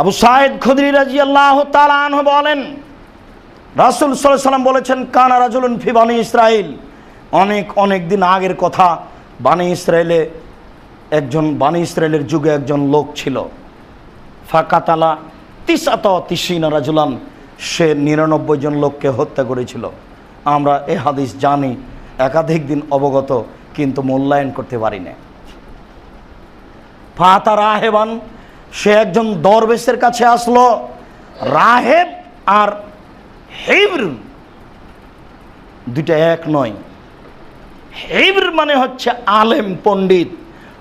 আবু সাহেদ খুদরি রাজি আল্লাহ তালান বলেন, রাসুল সাল্লাম বলেছেন, কানা রাজুলুন ফি বানি ইসরাইল অনেক অনেক দিন আগের কথা, বানি ইসরায়েলে একজন, বানি ইসরায়েলের যুগে একজন লোক ছিল। ফাকাতালা তিসাত তিসিনা রাজুলান, সে নিরানব্বই জন লোককে হত্যা করেছিল। আমরা এ হাদিস জানি, একাধিক দিন অবগত, কিন্তু মূল্যায়ন করতে পারি না ফাতা রাহেবান সে একজন দরবেশের কাছে আসলো, রাহেব আর হেব্র। দুইটা এক নয়। হেব্র মানে হচ্ছে আলেম, পণ্ডিত,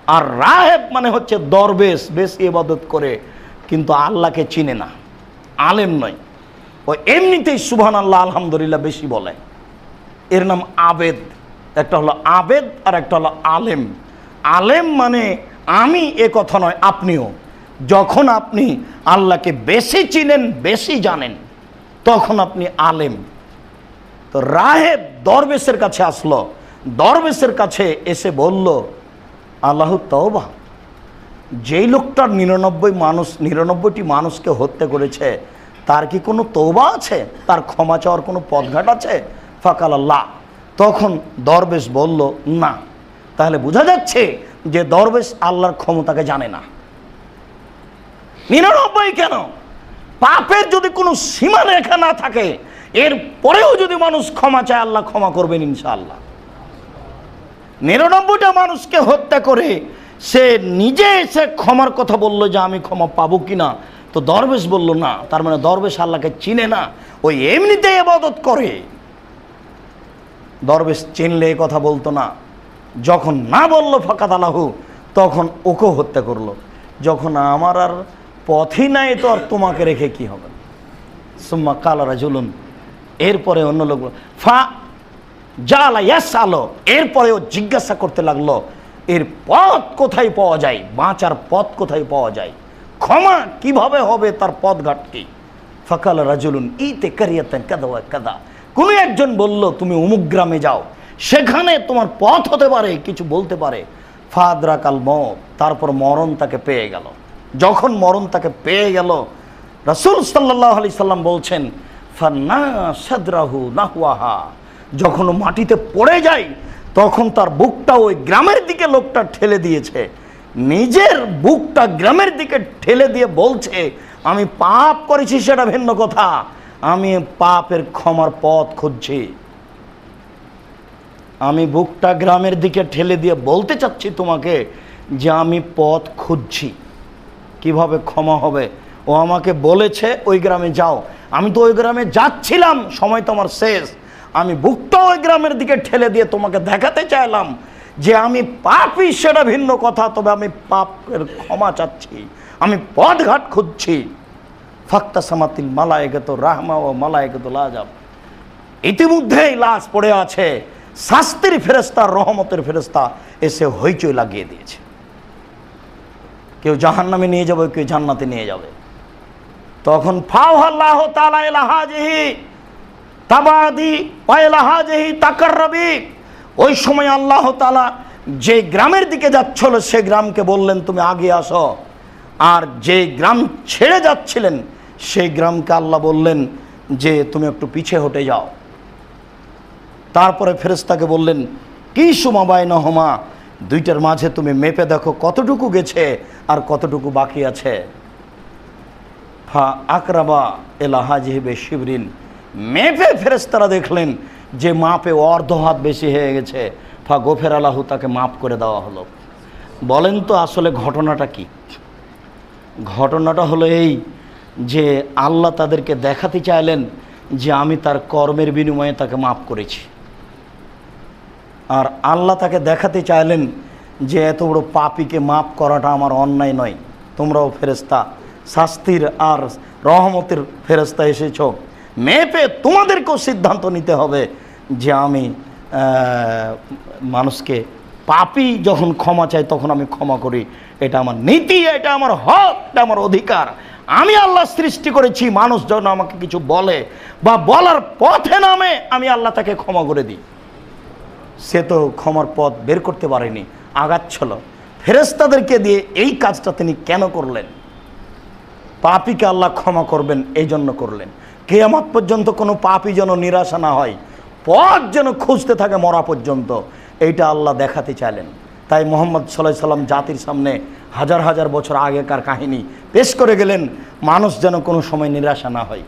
আর রাহেব মানে হচ্ছে দরবেশ, বেশ ইবাদত করে, কিন্তু আল্লাহকে চিনে না। আলেম নয়। ও এমনিতেই সুবহান আল্লাহ আলহামদুলিল্লাহ বেশি বলে। এর নাম আবেদ। একটা হলো আবেদ আর একটা হলো আলেম। আলেম মানে আমি, এ কথা নয়, আপনিও। যখন আপনি আল্লাহকে বেশি চিনেন, বেশি জানেন, তখন আপনি আলেম। তো রাহেব দরবেশের কাছে আসলো। দরবেশের কাছে এসে বলল, আল্লাহ তওবা, যেই লোকটার নিরানব্বই মানুষ, নিরানব্বইটি মানুষকে হত্যা করেছে, তার কি কোনো তৌবা আছে? তার ক্ষমা চাওয়ার কোনো পথঘাট আছে? ফাকাল আল্লাহ তখন দরবেশ বলল, না। তাহলে বোঝা যাচ্ছে যে দরবেশ আল্লাহর ক্ষমতাকে জানে না। নিরানব্বই কেন? পাপের যদি কোনো সীমা রেখা না থাকে, এর পরেও যদি মানুষ ক্ষমা চায়, আল্লাহ ক্ষমা করবেন ইনশাআল্লাহ। নিরানব্বইটা মানুষকে হত্যা করে সে নিজে এসে ক্ষমার কথা বলল যে, আমি ক্ষমা পাবো কি না তো দরবেশ বলল, না, তার মানে দরবেশ আল্লাহকে চিনে না। ওই এমনিতে এবাদত করে। দরবেশ চিনলে এ কথা বলতো না। যখন না বলল ফাঁকাত আলাহু তখন ওকে হত্যা করল। যখন আমার আর পথই নাই তো আর তোমাকে রেখে কি হবে? সুম্মা কালারা জুলুন এরপরে অন্য লোক ফা জালা ইয়াস আলো এরপরে ও জিজ্ঞাসা করতে লাগল, এর পথ কোথায় পাওয়া যায়? বাঁচার পথ কোথায় পাওয়া যায়? ক্ষমা কীভাবে হবে তার পথ কি? ফকাল রাজুলুন, ইতে কারিয়াতেন কাদা কাদা। কোনো একজন বলল, তুমি অমুক গ্রামে যাও, সেখানে তোমার পথ হতে পারে, কিছু বলতে পারে। ফাদরা কাল মত তারপর মরণ তাকে পেয়ে গেল। যখন মরণ তাকে পেয়ে গেল, রাসূল সাল্লাল্লাহু আলাইহি সাল্লাম বলছেন, ফান্না সাদরাহু নাহুয়াহা যখন মাটিতে পড়ে যায়, তখন তার বুকটা ওই গ্রামের দিকে লোকটা ঠেলে দিয়েছে। নিজের বুকটা গ্রামের দিকে ঠেলে দিয়ে বলছে, আমি পাপ করেছি, সেটা ভিন্ন কথা। আমি পাপের ক্ষমার পথ খুঁজছি। আমি বুকটা গ্রামের দিকে ঠেলে দিয়ে বলতে চাচ্ছি তোমাকে যে আমি পথ খুঁজছি। কীভাবে ক্ষমা হবে? ও আমাকে বলেছে, ওই গ্রামে যাও। আমি তো ওই গ্রামে যাচ্ছিলাম, সময় তো আমার শেষ। আমি বুকটা ওই গ্রামের দিকে ঠেলে দিয়ে তোমাকে দেখাতে চাইলাম যে আমি পাপই সেটা ভিন্ন কথা, তবে আমি পাপের ক্ষমা চাচ্ছি। আমি পথঘাট খুঁজছি। ফাক্তা সামাতিল মালায়গত রাহমা ও মালায়গত লাজাব। ইতিমধ্যেই লাশ পড়ে আছে। শাস্তির ফেরেস্তা রহমতের ফেরেস্তা এসে হইচই লাগিয়ে দিয়েছে। কেউ জাহান্নামে নিয়ে যাবে, কেউ জান্নাতে নিয়ে যাবে। তখন ফাও আল্লাহ তালা এলাহাজহি তাবাদি তাকার রবি ওই সময় আল্লাহ তালা যে গ্রামের দিকে যাচ্ছিল, সে গ্রামকে বললেন, তুমি আগে আসো। আর যে গ্রাম ছেড়ে যাচ্ছিলেন, সেই গ্রামকে আল্লাহ বললেন যে, তুমি একটু পিছে হটে যাও। তারপরে ফেরেস্তাকে বললেন, কি সুমাবাই নহমা দুইটার মাঝে তুমি মেপে দেখো কতটুকু গেছে আর কতটুকু বাকি আছে। ফা আকরাবা এলাহা জিহিবে শিবরিন মেপে ফেরেস্তারা দেখলেন যে মাপে অর্ধ হাত বেশি হয়ে গেছে। ফা গোফের আলাহু তাকে মাপ করে দেওয়া হলো। বলেন তো আসলে ঘটনাটা কি? ঘটনাটা হলো এই যে আল্লাহ তাদেরকে দেখাতে চাইলেন যে আমি তার কর্মের বিনিময়ে তাকে মাফ করেছি। আর আল্লাহ তাকে দেখাতে চাইলেন যে এত বড় পাপিকে মাফ করাটা আমার অন্যায় নয়। তোমরাও ফেরেস্তা শাস্তির আর রহমতের ফেরেস্তা এসেছ। মেপে তোমাদেরকেও সিদ্ধান্ত নিতে হবে যে আমি মানুষকে পাপি যখন ক্ষমা চাই তখন আমি ক্ষমা করি। এটা আমার নীতি, এটা আমার হক, এটা আমার অধিকার। আমি আল্লাহ সৃষ্টি করেছি, মানুষ যখন আমাকে কিছু বলে বা বলার পথে নামে আমি আল্লাহ তাকে ক্ষমা করে দিই। সে তো ক্ষমার পথ বের করতে পারেনি আগাচ্ছিল ফেরেস্তাদেরকে দিয়ে এই কাজটা তিনি কেন করলেন? পাপিকে আল্লাহ ক্ষমা করবেন এই জন্য করলেন। কেয়ামত পর্যন্ত কোনো পাপি যেন নিরাশা না হয়, পথ যেন খুঁজতে থাকে মরা পর্যন্ত, এইটা আল্লাহ দেখাতে চাইলেন। তাই মোহাম্মদ সাল্লাহ সাল্লাম জাতির সামনে হাজার হাজার বছর আগেকার কাহিনী পেশ করে গেলেন, মানুষ যেন কোনো সময় নিরাশা না হয়।